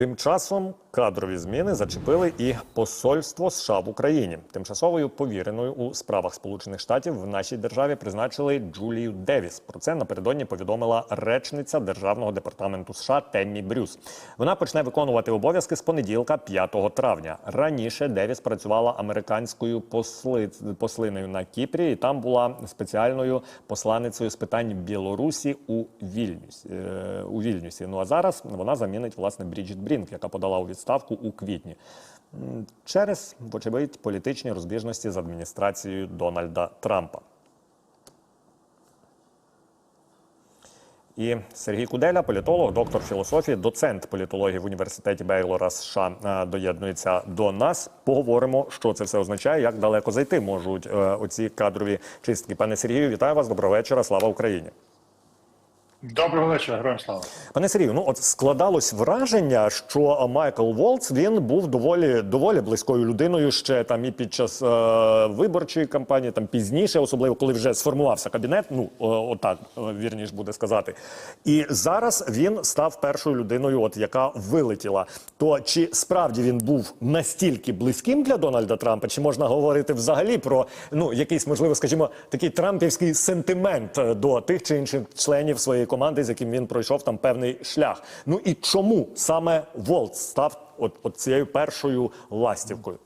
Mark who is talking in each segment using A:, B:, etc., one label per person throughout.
A: Тим часом кадрові зміни зачепили і посольство США в Україні. Тимчасовою повіреною у справах Сполучених Штатів в нашій державі призначили Джулію Девіс. Про це напередодні повідомила речниця Державного департаменту США Теммі Брюс. Вона почне виконувати обов'язки з понеділка, 5 травня. Раніше Девіс працювала американською посли... послиною на Кіпрі, і там була спеціальною посланицею з питань Білорусі у Вільнюсі. Е, у Вільнюсі. Ну а зараз вона замінить власне Бріджіт Брінк, яка подала у відставку у квітні через, вочевидь, політичні розбіжності з адміністрацією Дональда Трампа. І Сергій Куделя, політолог, доктор філософії, доцент політології в університеті Бейлора США, е, доєднується до нас. Поговоримо, що це все означає, як далеко зайти можуть е, оці кадрові чистки. Пане Сергію, вітаю вас. Доброго вечора. Слава Україні.
B: Доброго вечора, героям слава.
A: Пане Сергію, ну от складалось враження, що Майкл Волц він був доволі доволі близькою людиною ще там і під час е, виборчої кампанії, там пізніше, особливо коли вже сформувався кабінет. Ну е, отак е, вірніш буде сказати. І зараз він став першою людиною, от яка вилетіла. То чи справді він був настільки близьким для Дональда Трампа, чи можна говорити взагалі про ну якийсь, можливо, скажімо, такий трампівський сентимент е, до тих чи інших членів своєї команди, з яким він пройшов там певний шлях. Ну і чому саме Волт став от, от цією першою ластівкою?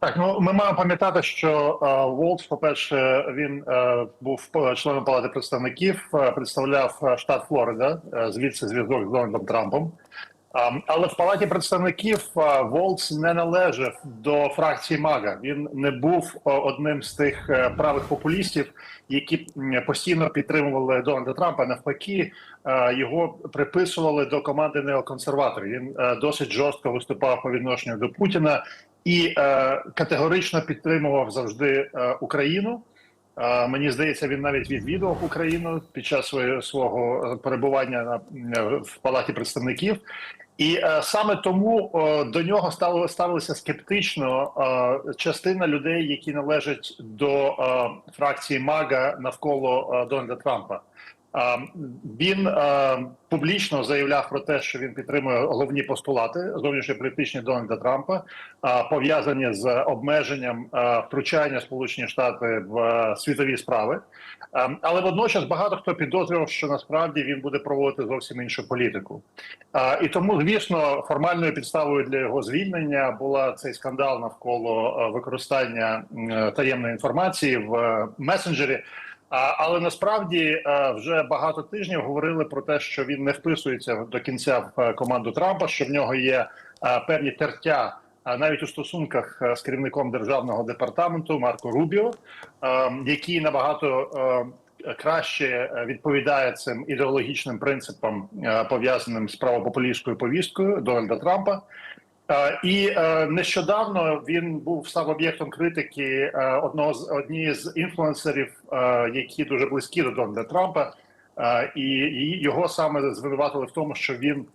B: Так, ну ми маємо пам'ятати, що е, Волц, по-перше, він е, був е, членом палати представників, е, представляв е, штат Флорида, звідси зв'язок з Дональдом Трампом. А, але в палаті представників е, Волц не належав до фракції Мага. Він не був е, одним з тих е, правих популістів, які постійно підтримували Дональда Трампа. Навпаки, його приписували до команди неоконсерваторів. Він досить жорстко виступав по відношенню до Путіна і категорично підтримував завжди Україну. Е, Мені здається, він навіть відвідував Україну під час своє- свого перебування на в палаті представників, і е, саме тому е, до нього стало ставилися скептично е, частина людей, які належать до е, фракції МАГА навколо е, Дональда Трампа. Е, Він е, публічно заявляв про те, що він підтримує головні постулати зовнішньополітичні Дональда Трампа, е, пов'язані з обмеженням втручання Сполучені Штати в світові справи. Але водночас багато хто підозрював, що насправді він буде проводити зовсім іншу політику. І тому, звісно, формальною підставою для його звільнення була цей скандал навколо використання таємної інформації в месенджері. Але насправді е, вже багато тижнів говорили про те, що він не вписується до кінця в е, команду Трампа, що в нього є е, певні тертя. навіть у стосунках з керівником державного департаменту Марко Рубіо, який набагато краще відповідає цим ідеологічним принципам, пов'язаним з правопопулістською повісткою Дональда Трампа. Е, І е, нещодавно він був став об'єктом критики е, одного з однієї з інфлюенсерів, які дуже близькі до Дональда Трампа, і, його саме звинуватили в тому, що він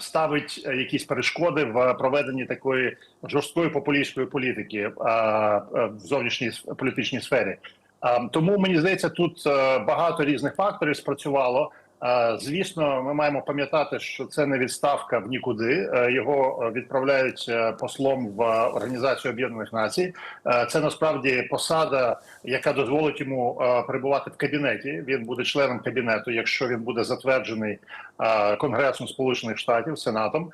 B: ставить якісь перешкоди в проведенні такої жорсткої популістської політики в зовнішній політичній сфері. Е, Тому мені здається, тут багато різних факторів спрацювало. Е, Звісно, ми маємо пам'ятати, що це не відставка в нікуди. Е, Його відправляють е, послом в Організацію Об'єднаних Націй. Це насправді посада, яка дозволить йому перебувати в кабінеті. Він буде членом кабінету, якщо він буде затверджений Конгресом Сполучених Штатів Сенатом,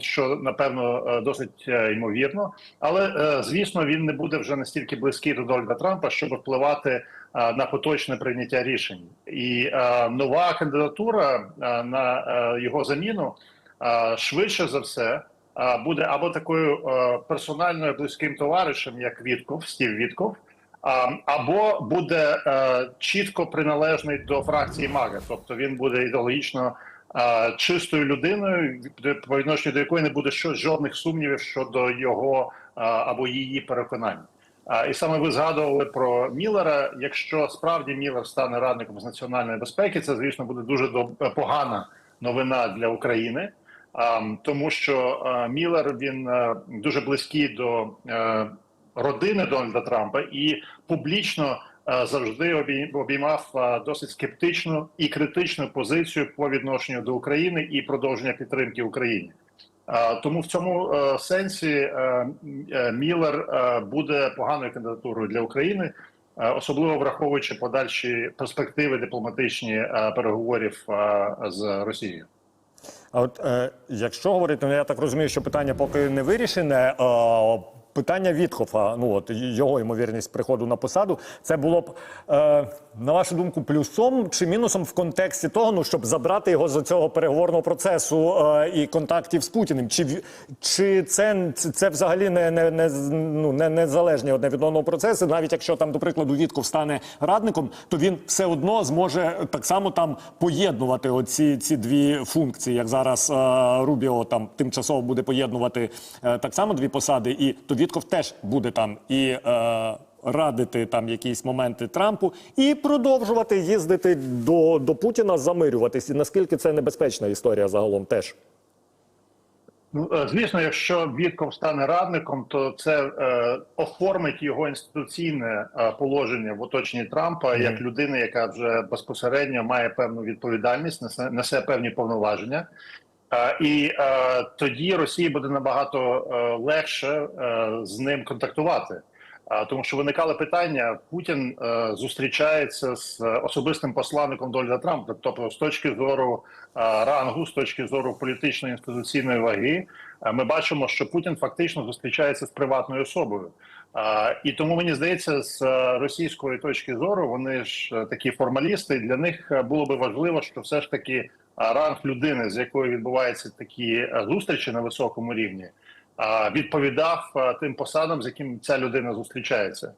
B: що напевно досить ймовірно. Але звісно, він не буде вже настільки близький до Дональда Трампа, щоб впливати на поточне прийняття рішень. І нова кандидатура на його заміну швидше за все. Буде або такою персональною близьким товаришем, як Вітков, Стів Вітков, або буде чітко приналежний до фракції Мага, тобто він буде ідеологічно чистою людиною, по відношенню до якої не буде жодних сумнівів щодо його або її переконань. І саме ви згадували про Міллера. Якщо справді Міллер стане радником з національної безпеки, це звісно буде дуже доб- погана новина для України. Тому що е, Міллер він е, дуже близький до е, родини Дональда Трампа і публічно е, завжди обій- обіймав е, досить скептичну і критичну позицію по відношенню до України і продовження підтримки Україні. Е, Тому в цьому е, сенсі е, Міллер буде поганою кандидатурою для України, особливо враховуючи подальші перспективи дипломатичні переговорів з Росією.
A: А от якщо говорити, ну я так розумію, що питання поки не вирішене. Питання Вітхофа, ну от його ймовірність приходу на посаду, це було б е, на вашу думку плюсом чи мінусом в контексті того, ну щоб забрати його з цього переговорного процесу е, і контактів з Путіним? Чи чи це, це, взагалі не, не, не ну не незалежні одне від одного процеси? Навіть якщо там, до прикладу, Вітков стане радником, то він все одно зможе так само там поєднувати оці ці дві функції, як зараз е, Рубіо там тимчасово буде поєднувати е, так само дві посади, і то Вітков теж буде там і. Е, Радити там якісь моменти Трампу і продовжувати їздити до, до Путіна, замирюватись. І наскільки це небезпечна історія загалом теж.
B: Ну, е, звісно, якщо Вітков стане радником, то це е, оформить його інституційне е, положення в оточенні Трампа як людини, яка вже безпосередньо має певну відповідальність, несе, несе певні повноваження. Е, і е, тоді Росії буде набагато е, легше з ним контактувати. Тому що виникали питання: Путін зустрічається з особистим посланником Дональда Трампа, тобто з точки зору рангу, з точки зору політичної інституційної ваги, ми бачимо, що Путін фактично зустрічається з приватною особою. І тому мені здається, з російської точки зору вони ж такі формалісти. Для них було би важливо, що все ж таки ранг людини, з якою відбуваються такі е, зустрічі на високому рівні, відповідав тим посадам, з яким ця людина зустрічається.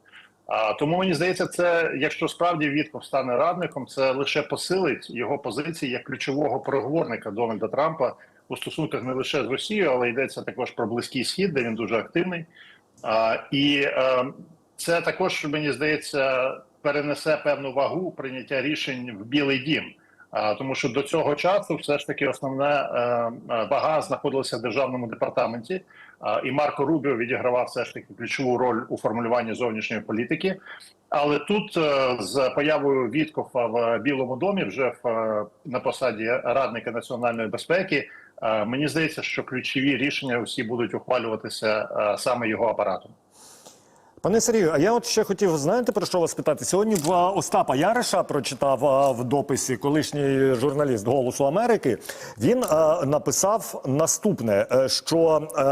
B: Тому мені здається, це якщо справді Вітков стане радником, це лише посилить його позиції як ключового переговорника Дональда Трампа у стосунках не лише з Росією, але йдеться також про близький схід, де він дуже активний. І е, це також мені здається перенесе певну вагу прийняття рішень в Білий Дім. Тому що до цього часу все ж таки основна е, е, вага знаходилася в державному департаменті, і Марко Рубіо відігравав все ж таки ключову роль у формулюванні зовнішньої політики. Але тут е, з появою Віткофа в Білому домі, вже в на посаді радника національної безпеки, мені здається, що ключові рішення всі будуть ухвалюватися саме його апаратом.
A: Пане Сергію, а я от ще хотів, знаєте, про що вас питати? Сьогодні в Остапа Яриша прочитав в дописі колишній журналіст Голосу Америки. Він написав наступне: е, що е,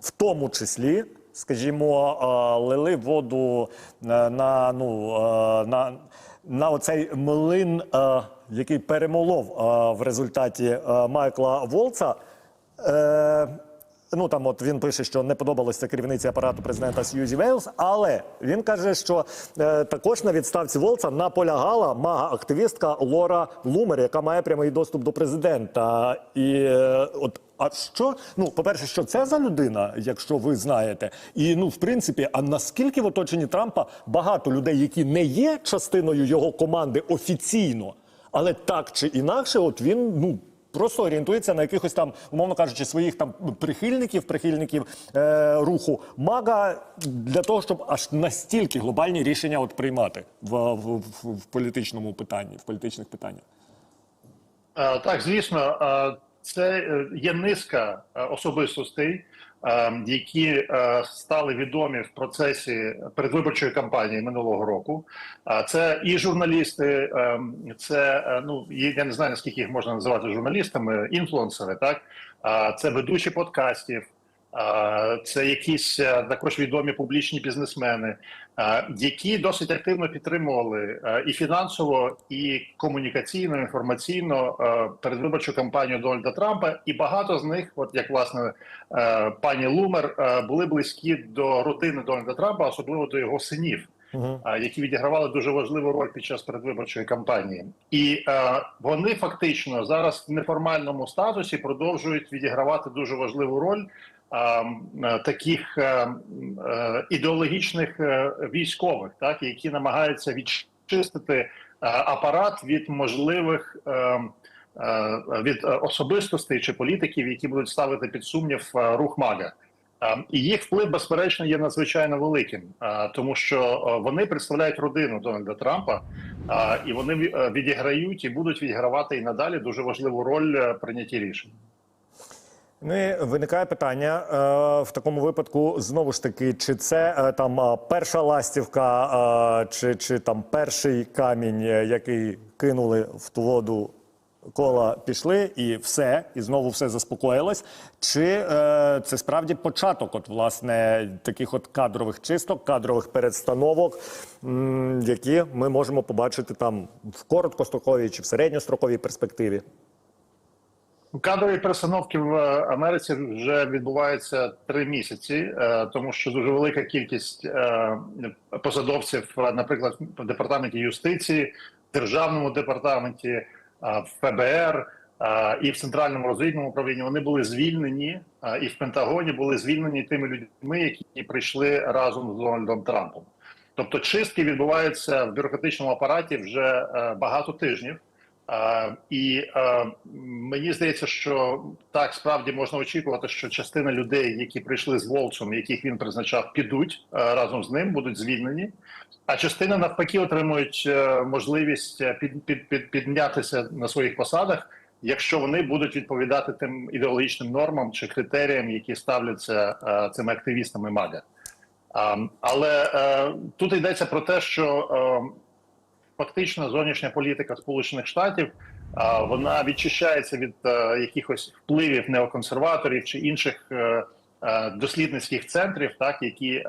A: в тому числі, скажімо, лили воду е, на ну на, на оцей млин, який перемолов в результаті Майкла Волца. Ну там, от він пише, що не подобалося керівниці апарату президента Сьюзі Вейлс, але він каже, що е, також на відставці Волца наполягала мага-активістка Лора Лумер, яка має прямий доступ до президента. І е, от а що? Ну, по-перше, що це за людина, якщо ви знаєте, і ну, в принципі, а наскільки в оточенні Трампа багато людей, які не є частиною його команди офіційно, але так чи інакше, от він ну. Просто орієнтується на якихось там, умовно кажучи, своїх там прихильників, прихильників е, руху мага для того, щоб аж настільки глобальні рішення от приймати в, в, в, політичному питанні, в політичних питаннях.
B: Е, Так, звісно, е, це е, є низка особистостей, які е, стали відомі в процесі передвиборчої кампанії минулого року. А Це і журналісти, е, це е, ну я не знаю наскільки їх можна називати журналістами, інфлюенсери, так це ведучі подкастів. Це якісь е, також відомі публічні бізнесмени, е, які досить активно підтримували е, і фінансово, і комунікаційно, інформаційно передвиборчу кампанію Дональда Трампа. І багато з них, от як власне пані Лумер, були близькі до родини Дональда Трампа, особливо до його синів.
A: Угу.
B: а, які відігравали дуже важливу роль під час передвиборчої кампанії, і е, вони фактично зараз в неформальному статусі продовжують відігравати дуже важливу роль таких е, м, е, ідеологічних е, військових, так які намагаються відчистити апарат від можливих. Е, е, від особистостей чи політиків, які будуть ставити під сумнів рух мага. І їх вплив, безперечно, є надзвичайно великим, тому що вони представляють родину Дональда Трампа, і вони відіграють і будуть відігравати і надалі дуже важливу роль прийнятті рішень.
A: Ну і виникає питання е, в такому випадку знову ж таки, чи це е, там е, перша ластівка, чи, чи там перший камінь, який кинули в ту воду. Кола пішли і все, і знову все заспокоїлось. Чи це справді початок, от власне таких от кадрових чисток, кадрових перестановок, м, які ми можемо побачити там в короткостроковій чи в середньостроковій перспективі?
B: Кадрові перестановки в Америці вже відбуваються три місяці, е, тому що дуже велика кількість е, посадовців, наприклад, в департаменті юстиції, державному департаменті, е, в ФБР і в центральному розвідному управлінні вони були звільнені, і в Пентагоні були звільнені тими людьми, які прийшли разом з Дональдом Трампом. Тобто, чистки відбуваються в бюрократичному апараті вже багато тижнів. Е, і е, мені здається, що так справді можна очікувати, що частина людей, які прийшли з Волцом, яких він призначав, підуть е, разом з ним, будуть звільнені. А частина навпаки отримують можливість під, під, під, піднятися на своїх посадах, якщо вони будуть відповідати тим ідеологічним нормам чи критеріям, які ставляться цими активістами МАГА. Але тут йдеться про те, що е, фактично зовнішня політика Сполучених Штатів вона відчищається від е, якихось впливів неоконсерваторів чи інших е, е, дослідницьких центрів, так які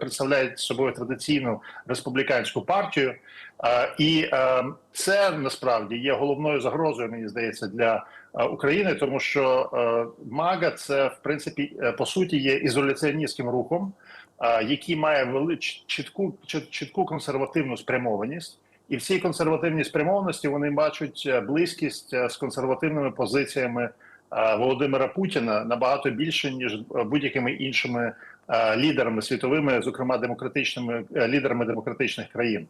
B: представляють собою традиційну республіканську партію. І це насправді є головною загрозою, мені здається, для України, тому що МАГА це в принципі по суті є ізоляціоністським рухом який має велич чітку чітку консервативну спрямованість, і в цій консервативній спрямованості вони бачать е, близькість е, з консервативними позиціями е, Володимира Путіна набагато більше ніж е, будь-якими іншими е, лідерами світовими, зокрема демократичними е, лідерами демократичних країн.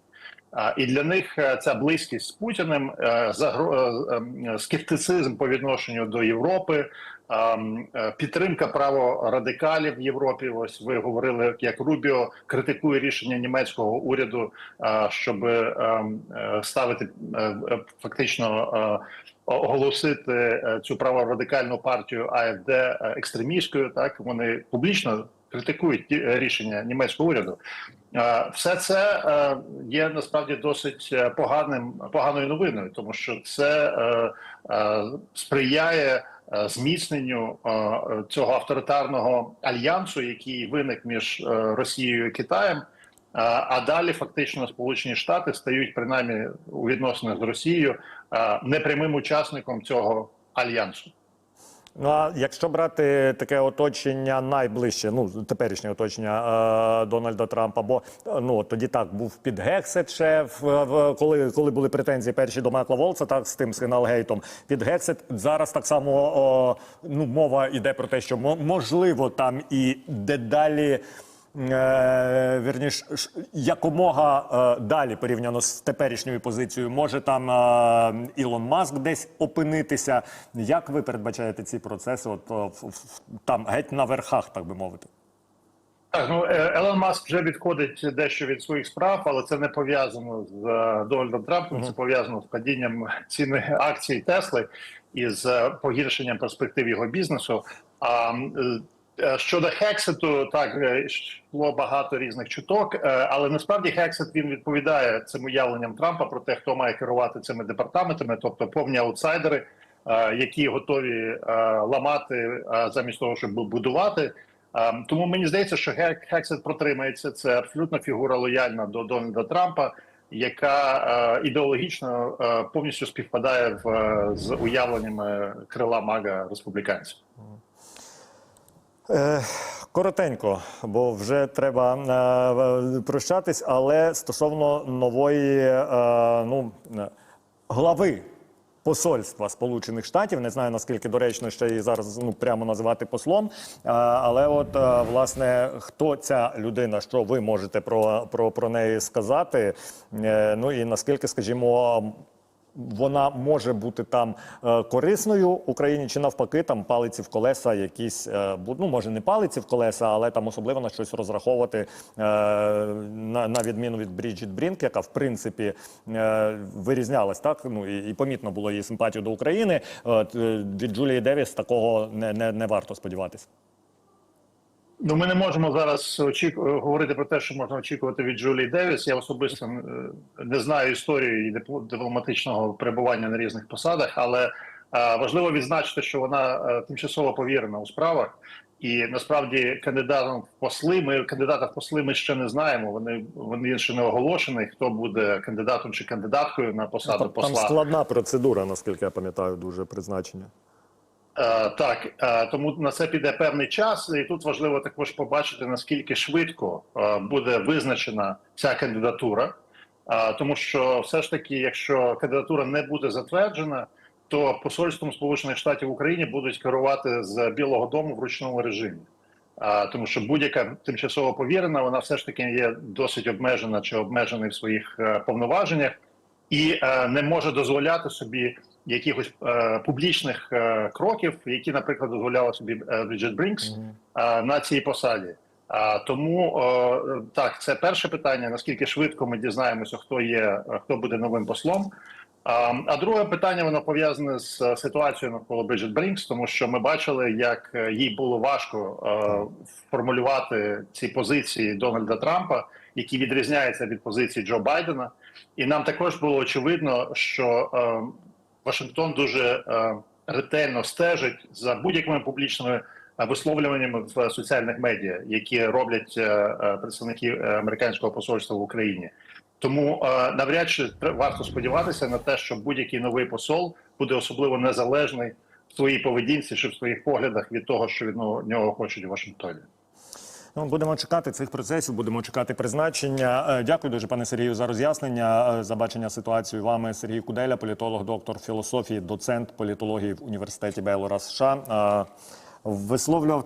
B: І для них е, ця близькість з Путіним, е, е, скептицизм по відношенню до Європи, підтримка праворадикалів в Європі. Ось ви говорили, як Рубіо критикує рішення німецького уряду, щоб ем, ставити фактично оголосити цю праворадикальну партію АФД екстремістською. Так вони публічно критикують е, рішення німецького уряду. Е, Все це е, є насправді досить поганим поганою новиною, тому що це сприяє зміцненню цього авторитарного альянсу, який виник між Росією і Китаєм. А далі фактично Сполучені Штати стають принаймні у відносинах з Росією непрямим учасником цього альянсу.
A: Ну а якщо брати таке оточення найближче, ну теперішнє оточення е, Дональда Трампа, бо е, ну тоді так був під Гексет ще в, в коли, коли були претензії перші до Майкла Волца, так з тим Сигналгейтом. Під Гексет зараз так само о, ну мова йде про те, що мо- можливо там і дедалі. Е, вірніш, якомога е, далі порівняно з теперішньою позицією, може там е, Ілон Маск десь опинитися. Як ви передбачаєте ці процеси? От там геть на верхах, так би мовити?
B: Так, ну Елон Маск вже відходить дещо від своїх справ, але це не пов'язано з Дональдом Трампом. Це пов'язано з падінням ціни акцій Тесли і з погіршенням перспектив його бізнесу. А щодо Хексету, так е, йшло багато різних чуток, е, але насправді Хексет він відповідає цим уявленням Трампа про те, хто має керувати цими департаментами, тобто повні аутсайдери, е, які готові е, ламати е, замість того, щоб будувати. Тому мені здається, що Хексет протримається. Це абсолютно фігура лояльна до Дональда Трампа, яка е, ідеологічно е, повністю співпадає в, е, з уявленнями крила мага республіканців.
A: Е, коротенько, бо вже треба е, прощатись, але стосовно нової е, ну, глави. Посольства Сполучених Штатів не знаю наскільки доречно ще її зараз ну прямо називати послом. Але от власне хто ця людина, що ви можете про, про, про неї сказати? Ну і наскільки, скажімо, вона може бути там е, корисною Україні, чи навпаки, там палиці в колеса, якісь е, ну може не палиці в колеса, але там особливо на щось розраховувати е, на, на відміну від Бріджіт Брінк, яка в принципі вирізнялась так. Ну і, і помітно було її симпатію до України. Від Джулії Девіс такого не, не, не варто сподіватися.
B: Ну, ми не можемо зараз очіку... говорити про те, що можна очікувати від Джулії Девіс. Я особисто не знаю історію її дипломатичного перебування на різних посадах, але е, важливо відзначити, що вона е, тимчасово повірена у справах. І насправді кандидатом в посли ми кандидата в посли ми ще не знаємо. Вони вони ще не оголошені. Хто буде кандидатом чи кандидаткою на посаду
A: Там, там
B: посла?
A: складна процедура, наскільки я пам'ятаю, дуже призначення.
B: Е, Так, е, тому на це піде певний час, і тут важливо також побачити наскільки швидко е, буде визначена ця кандидатура, тому що все ж таки, якщо кандидатура не буде затверджена, то посольством Сполучених Штатів в Україні будуть керувати з Білого Дому в ручному режимі. Тому що будь-яка тимчасово повірена, вона все ж таки є досить обмежена чи обмежена в своїх повноваженнях і не може дозволяти собі якихось е, публічних е, кроків, які, наприклад, дозволяла собі е, Бриджит Брінкс е, на цій посаді. А тому е, так, це перше питання: наскільки швидко ми дізнаємося, хто є, е, хто буде новим послом. А, а друге питання воно пов'язане з е, ситуацією навколо Бриджит Брінкс, тому що ми бачили, як е, їй було важко е, формулювати ці позиції Дональда Трампа, які відрізняються від позиції Джо Байдена. І нам також було очевидно, що е, Вашингтон дуже е, ретельно стежить за будь-якими публічними е, висловлюваннями в соціальних медіа, які роблять е, представники американського посольства в Україні. Тому навряд чи варто сподіватися на те, що будь-який новий посол буде особливо незалежний в своїй поведінці чи в своїх поглядах від того, що від нього хочуть у Вашингтоні.
A: Ну, будемо чекати цих процесів, будемо чекати призначення. Е, Дякую дуже, пане Сергію, за роз'яснення, е, за бачення ситуації вами. Сергій Куделя, політолог, доктор філософії, доцент політології в університеті Бейлора США. Е, Висловлював